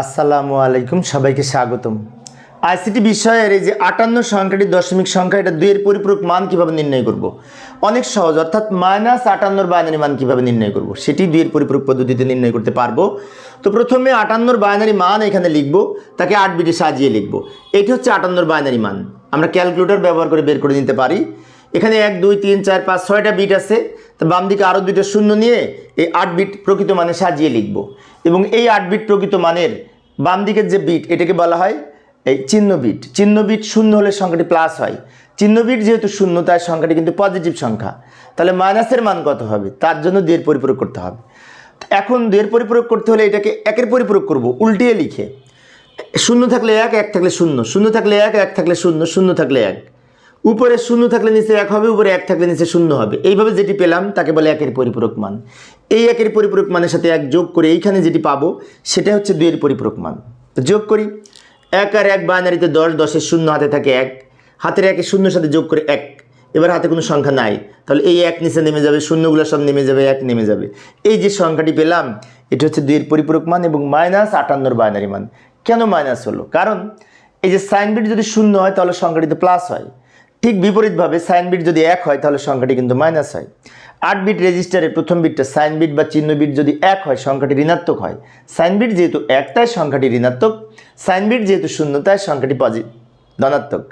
আসসালামু আলাইকুম, সবাইকে স্বাগতম। আইসিটি বিষয়ের এই যে আটান্ন সংখ্যাটি, দশমিক সংখ্যা, এটা দুইয়ের পরিপূরক মান কীভাবে নির্ণয় করব। অনেক সহজ, অর্থাৎ মাইনাস আটান্নর বাইনারি মান কীভাবে নির্ণয় করব। সেটি দুইয়ের পরিপূরক পদ্ধতিতে নির্ণয় করতে পারব। তো প্রথমে আটান্নর বাইনারি মান এখানে লিখব, তাকে আট বিটে সাজিয়ে লিখব। এটি হচ্ছে আটান্নর বাইনারি মান। আমরা ক্যালকুলেটর ব্যবহার করে বের করে নিতে পারি। এখানে এক, দুই, তিন, চার, পাঁচ, ছয়টা বিট আছে। তো বাম দিকে আরও দুইটা শূন্য নিয়ে এই আট বিট প্রকৃত মানে সাজিয়ে লিখব। এবং এই আট বিট প্রকৃত মানের বাম দিকের যে বিট এটাকে বলা হয় এই চিহ্ন বিট চিহ্ন বিট শূন্য হলে সংখ্যাটি প্লাস হয়। চিহ্ন বিট যেহেতু শূন্য তার সংখ্যাটি কিন্তু পজিটিভ সংখ্যা। তাহলে মাইনাসের মান কত হবে? তার জন্য দুয়ের পরিপূরক করতে হবে। এখন দুয়ের পরিপূরক করতে হলে এটাকে একের পরিপূরক করব, উল্টিয়ে লিখে। শূন্য থাকলে এক এক থাকলে শূন্য শূন্য থাকলে এক এক থাকলে শূন্য শূন্য থাকলে এক। উপরে শূন্য থাকলে নিচে এক হবে, উপরে এক থাকলে নিচে শূন্য হবে। এইভাবে যেটি পেলাম, তাকে বলে একের পরিপূরক মান। এই একের পরিপূরক মানের সাথে এক যোগ করে এইখানে যেটি পাবো, সেটা হচ্ছে দুইয়ের পরিপূরক মান। তো যোগ করি। এক আর এক বাইনারিতে দশ, দশের শূন্য হাতে থাকে এক। হাতের একের শূন্যর সাথে যোগ করে এক। এবার হাতে কোনো সংখ্যা নাই। তাহলে এই এক নিচে নেমে যাবে, শূন্যগুলো সব নেমে যাবে, এক নেমে যাবে। এই যে সংখ্যাটি পেলাম, এটা হচ্ছে দুইয়ের পরিপূরক মান এবং মাইনাস আটান্নর বাইনারি মান। কেন মাইনাস হলো? কারণ এই যে সাইন যদি শূন্য হয়, তাহলে সংখ্যাটিতে প্লাস হয়। ঠিক বিপরীতভাবে সাইন বিট যদি এক হয়, তাহলে সংখ্যাটি কিন্তু মাইনাস হয়। আট বিট রেজিস্টারের প্রথম বিটটা সাইন বিট বা চিহ্ন বিট যদি এক হয়, সংখ্যাটি ঋণাত্মক হয়। সাইন বিট যেহেতু এক, তাই সংখ্যাটি ঋণাত্মক। সাইন বিট যেহেতু শূন্য, তাই সংখ্যাটি পজিটিভ, ধনাত্মক।